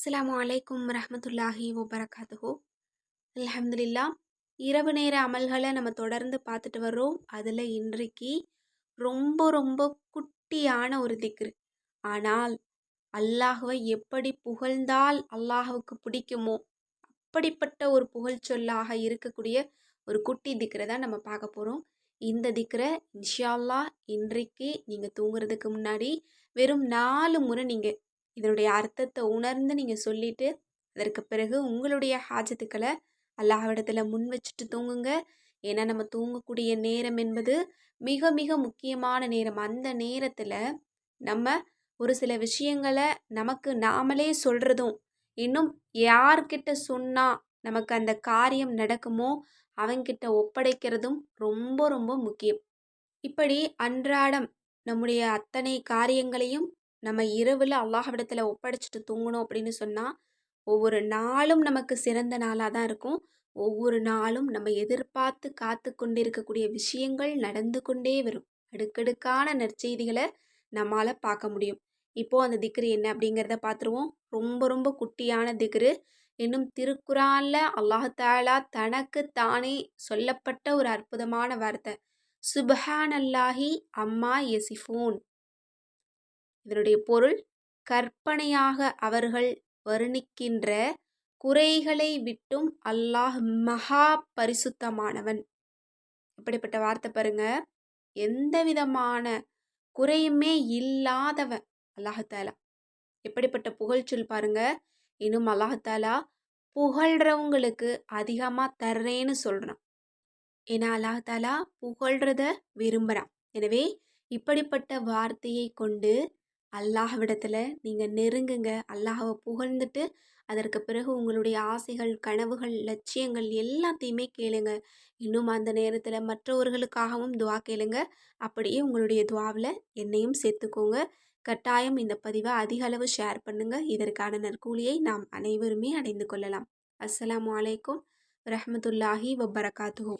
அஸ்லாம் அலைக்கும் ரஹமத்துல்லாஹி வபரகாத்துஹோ. அலமதுல்லா இரவு நேர அமல்களை நம்ம தொடர்ந்து பார்த்துட்டு வர்றோம். அதில் இன்றைக்கு ரொம்ப ரொம்ப குட்டியான ஒரு திக்ரு. ஆனால் அல்லாஹுவை எப்படி புகழ்ந்தால் அல்லாஹுவுக்கு பிடிக்குமோ அப்படிப்பட்ட ஒரு புகழ் சொல்லாக இருக்கக்கூடிய ஒரு குட்டி திக்ரை தான் நம்ம பார்க்க போகிறோம் இந்த திக்ரை இன்ஷால்லா இன்றைக்கு நீங்கள் தூங்குறதுக்கு முன்னாடி வெறும் நாலு முறை நீங்கள் இதனுடைய அர்த்தத்தை உணர்ந்து நீங்கள் சொல்லிவிட்டு அதற்கு பிறகு உங்களுடைய ஹாஜத்துக்களை அல்லாஹ்விடத்தில் முன் வச்சுட்டு தூங்குங்க. ஏன்னா நம்ம தூங்கக்கூடிய நேரம் என்பது மிக மிக முக்கியமான நேரம். அந்த நேரத்தில் நம்ம ஒரு சில விஷயங்களை நமக்கு நாமளே சொல்கிறதும் இன்னும் யார்கிட்ட சொன்னால் நமக்கு அந்த காரியம் நடக்குமோ அவங்கிட்ட ஒப்படைக்கிறதும் ரொம்ப ரொம்ப முக்கியம். இப்படி அன்றாடம் நம்முடைய அத்தனை காரியங்களையும் நம்ம இரவில் அல்லாஹ்விடத்தில் ஒப்படைச்சிட்டு தூங்கணும் அப்படின்னு சொன்னால் ஒவ்வொரு நாளும் நமக்கு சிறந்த நாளாக தான் இருக்கும். ஒவ்வொரு நாளும் நம்ம எதிர்பார்த்து காத்து கொண்டிருக்கக்கூடிய விஷயங்கள் நடந்து கொண்டே வரும். அடுக்கடுக்கான நற்செய்திகளை நம்மால் பார்க்க முடியும். இப்போது அந்த திக்ரு என்ன அப்படிங்கிறத பார்த்துருவோம். ரொம்ப ரொம்ப குட்டியான திக்ரு. இன்னும் திருக்குறானில் அல்லாஹாலா தனக்கு தானே சொல்லப்பட்ட ஒரு அற்புதமான வார்த்தை. சுபஹான் அல்லாஹி அம்மா எசிஃபோன் இதனுடைய பொருள் கற்பனையாக அவர்கள் வர்ணிக்கின்ற குறைகளை விட்டும் அல்லாஹ் மகா பரிசுத்தமானவன். இப்படிப்பட்ட வார்த்தை பாருங்க. எந்த விதமான குறையுமே இல்லாதவன் அல்லாஹாலா எப்படிப்பட்ட புகழ்ச்சொல் பாருங்க. இன்னும் அல்லாஹாலா புகழ்றவங்களுக்கு அதிகமாக தர்றேன்னு சொல்கிறான் ஏன்னா அல்லாஹாலா புகழ்றத விரும்புகிறான் எனவே இப்படிப்பட்ட வார்த்தையை கொண்டு அல்லாஹ்விடத்தில் நீங்கள் நெருங்குங்க. அல்லாஹாவை புகழ்ந்துட்டு அதற்கு பிறகு உங்களுடைய ஆசைகள் கனவுகள் லட்சியங்கள் எல்லாத்தையுமே கேளுங்க. இன்னும் அந்த நேரத்தில் மற்றவர்களுக்காகவும் துவா கேளுங்க. அப்படியே உங்களுடைய துவாவில் என்னையும் சேர்த்துக்கோங்க. கட்டாயம் இந்த பதிவை அதிக அளவு ஷேர் பண்ணுங்கள் இதற்கான நற்கூலியை நாம் அனைவருமே அடைந்து கொள்ளலாம். அஸ்லாம் வலைக்கம் ரஹமத்துல்லாஹி வபரகாத்துஹோ.